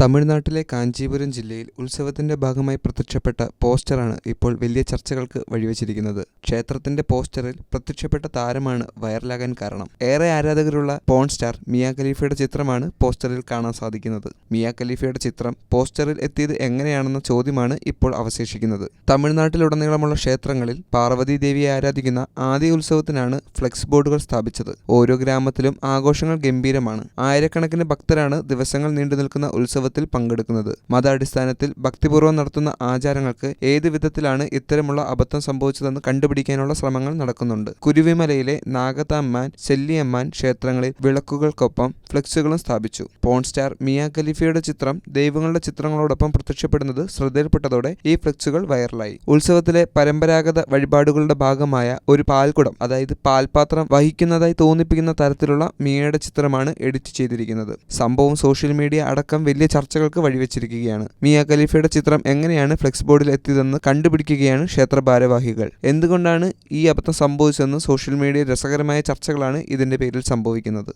തമിഴ്നാട്ടിലെ കാഞ്ചീപുരം ജില്ലയിൽ ഉത്സവത്തിന്റെ ഭാഗമായി പ്രത്യക്ഷപ്പെട്ട പോസ്റ്ററാണ് ഇപ്പോൾ വലിയ ചർച്ചകൾക്ക് വഴിവെച്ചിരിക്കുന്നത്. ക്ഷേത്രത്തിന്റെ പോസ്റ്ററിൽ പ്രത്യക്ഷപ്പെട്ട താരമാണ് വൈറലാകാൻ കാരണം. ഏറെ ആരാധകരുള്ള പോൺ സ്റ്റാർ മിയ ഖലീഫയുടെ ചിത്രമാണ് പോസ്റ്ററിൽ കാണാൻ സാധിക്കുന്നത്. മിയ ഖലീഫയുടെ ചിത്രം പോസ്റ്ററിൽ എത്തിയത് എങ്ങനെയാണെന്ന ചോദ്യമാണ് ഇപ്പോൾ അവശേഷിക്കുന്നത്. തമിഴ്നാട്ടിലുടനീളമുള്ള ക്ഷേത്രങ്ങളിൽ പാർവതി ദേവിയെ ആരാധിക്കുന്ന ആദ്യ ഉത്സവത്തിനാണ് ഫ്ലെക്സ് ബോർഡുകൾ സ്ഥാപിച്ചത്. ഓരോ ഗ്രാമത്തിലും ആഘോഷങ്ങൾ ഗംഭീരമാണ്. ആയിരക്കണക്കിന് ഭക്തരാണ് ദിവസങ്ങൾ നീണ്ടു നിൽക്കുന്ന പങ്കെടുക്കുന്നത്. മതാടിസ്ഥാനത്തിൽ ഭക്തിപൂർവം നടത്തുന്ന ആചാരങ്ങൾക്ക് ഏത് വിധത്തിലാണ് ഇത്തരമുള്ള അബദ്ധം സംഭവിച്ചതെന്ന് കണ്ടുപിടിക്കാനുള്ള ശ്രമങ്ങൾ നടക്കുന്നുണ്ട്. കുരുവിമലയിലെ നാഗതാമ്മാൻ ശല്യമ്മാൻ ക്ഷേത്രങ്ങളിൽ വിളക്കുകൾക്കൊപ്പം ഫ്ലെക്സുകളും സ്ഥാപിച്ചു. പോൺ സ്റ്റാർ മിയ ഖലീഫയുടെ ചിത്രം ദൈവങ്ങളുടെ ചിത്രങ്ങളോടൊപ്പം പ്രത്യക്ഷപ്പെടുന്നത് ശ്രദ്ധയിൽപ്പെട്ടതോടെ ഈ ഫ്ലെക്സുകൾ വൈറലായി. ഉത്സവത്തിലെ പരമ്പരാഗത വഴിപാടുകളുടെ ഭാഗമായ ഒരു പാൽക്കുടം അതായത് പാൽപാത്രം വഹിക്കുന്നതായി തോന്നിപ്പിക്കുന്ന തരത്തിലുള്ള മിയയുടെ ചിത്രമാണ് എഡിറ്റ് ചെയ്തിരിക്കുന്നത്. സംഭവം സോഷ്യൽ മീഡിയ അടക്കം വലിയ ചർച്ചകൾക്ക് വഴിവെച്ചിരിക്കുകയാണ്. മിയ ഖലീഫയുടെ ചിത്രം എങ്ങനെയാണ് ഫ്ലെക്സ് ബോർഡിൽ എത്തിയതെന്ന് കണ്ടുപിടിക്കുകയാണ് ക്ഷേത്ര ഭാരവാഹികൾ എന്തുകൊണ്ടാണ് ഈ അബദ്ധം സംഭവിച്ചതെന്ന് സോഷ്യൽ മീഡിയ രസകരമായ ചർച്ചകളാണ് ഇതിന്റെ പേരിൽ സംഭവിക്കുന്നത്.